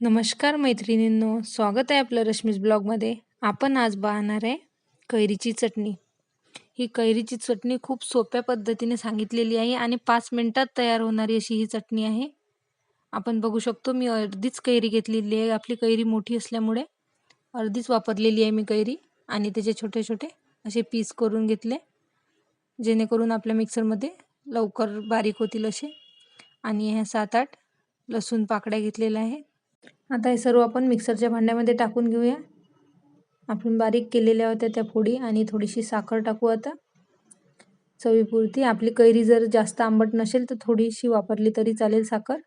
नमस्कार मैत्रिणींनो स्वागत आहे आपलं रश्मीज ब्लॉगमध्ये. आपण आज पाहणार आहे कैरीची चटणी. ही कैरीची चटणी खूप सोप्या पद्धतीने सांगितलेली आहे आणि पाच मिनटात तयार होणारी अशी ही चटणी आहे. आपण बघू शकतो मी अर्धीच कैरी घेतलेली आहे. आपली कैरी मोठी असल्यामुळे अर्धीच वापरलेली आहे मी कैरी आणि त्याचे छोटे छोटे असे पीस करून घेतले जेणेकरून आपल्या मिक्सरमध्ये लवकर बारीक होतील असे. आणि ह्या सात आठ लसूण पाकड्या घेतलेल्या आहे आता हे सर्व आपण मिक्सरच्या भांड्यामध्ये टाकून घेऊया. आपण बारीक केलेल्या होत्या त्या फोडी आणि थोडीशी साखर टाकू आता. चवीपुरती आपली कैरी जर जास्त आंबट नसेल तर थोडीशी वापरली तरी चालेल साखर.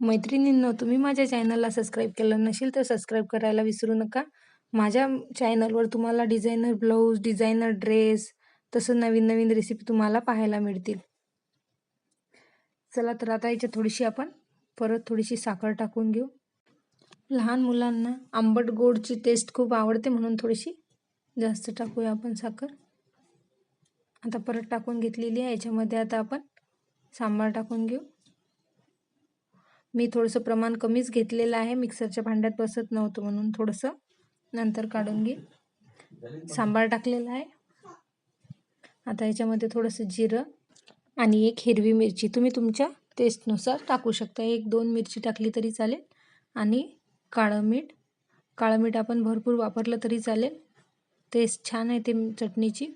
मैत्रिणींनो तुम्ही माझ्या चॅनलला सबस्क्राईब केलं नसेल तर सबस्क्राईब करायला विसरू नका. माझ्या चॅनलवर तुम्हाला डिझायनर ब्लाऊज डिझायनर ड्रेस तसं नवीन नवीन रेसिपी तुम्हाला पाहायला मिळतील. चला तर आता याच्यात थोडीशी आपण परत थोडीशी साखर टाकून घेऊ. लहान मुलांना आंबट गोडची टेस्ट खूप आवडते म्हणून थोडीशी जास्त टाकूया आपण साखर. आता परत टाकून घेतलेली आहे याच्यामध्ये आता आपण सांबार टाकून घेऊ. मी थोडंसं प्रमाण कमीच घेतलेलं आहे मिक्सरच्या भांड्यात बसत नव्हतं म्हणून थोडंसं नंतर काढून घे सांबार टाकलेला आहे. आता याच्यामध्ये थोडंसं जिरं आणि एक हिरवी मिरची. तुम्ही तुमच्या टेस्टनुसार टाकू शकता. एक दोन मिरची टाकली तरी चालेल आणि काळं मीठ. काळं मीठ आपण भरपूर वापरलं तरी चालेल. टेस्ट छान आहे ते चटणीची.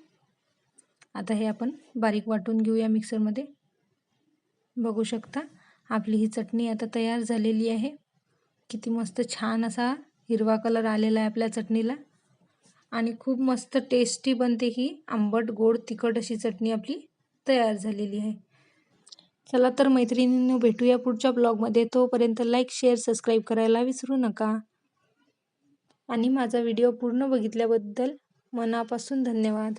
आता हे आपण बारीक वाटून घेऊया मिक्सरमध्ये बघू शकता आपली ही चटणी आता तयार झालेली आहे. किती मस्त छान असा हिरवा कलर आलेला आहे आपल्या चटणीला. आणि खूप मस्त टेस्टी बनते ही. आंबट गोड तिखट अशी चटणी आपली तयार झालेली आहे. चला तर मैत्रिणींनो भेटूया पुढच्या ब्लॉगमध्ये. तोपर्यंत लाईक शेअर सबस्क्राईब करायला विसरू नका. आणि माझा व्हिडिओ पूर्ण बघितल्याबद्दल मनापासून धन्यवाद.